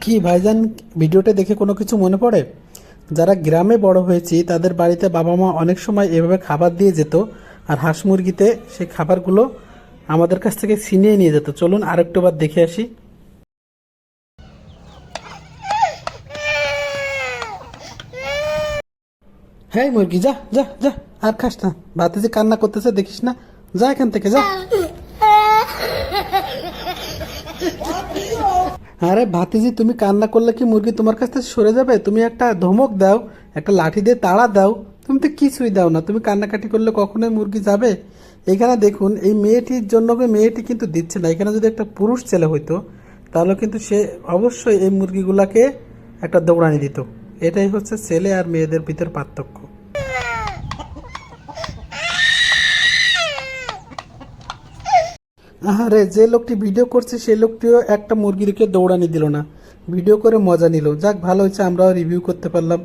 কি ভাইজান ভিডিওটা দেখে কোনো কিছু মনে পড়ে? যারা গ্রামে বড় হয়েছি তাদের বাড়িতে বাবা মা অনেক সময় এভাবে খাবার দিয়ে যেত আর হাঁস মুরগিতে সেই খাবারগুলো আমাদের কাছ থেকে ছিনিয়ে নিয়ে যেত। চলুন আরেকটু বার দেখে আসি। হ্যাঁ মুরগি যা যা যা আর খাস না। ভাতে যে কান্না করতেছে দেখিস না। যা এখান থেকে যা। আরে ভাতিজি, তুমি কান্না করলে কি মুরগি তোমার কাছ থেকে সরে যাবে? তুমি একটা ধমক দাও, একটা লাঠি দিয়ে তাড়া দাও। তুমি তো কিছুই দাও না। তুমি কান্নাকাটি করলে কখনোই মুরগি যাবে? এখানে দেখুন, এই মেয়েটির জন্য মেয়েটি কিন্তু দিচ্ছে না। এখানে যদি একটা পুরুষ ছেলে হইতো, তাহলে কিন্তু সে অবশ্যই এই মুরগিগুলাকে একটা দৌড়ানি দিত। এটাই হচ্ছে ছেলে আর মেয়েদের ভিতর পার্থক্য। আরে যে লোকটি ভিডিও করছে সেই লোকটিও একটা মুরগিকে দৌড়ানি দিল না। ভিডিও করে মজা নিল। যাক, ভালো হয়েছে, আমরাও রিভিউ করতে পারলাম।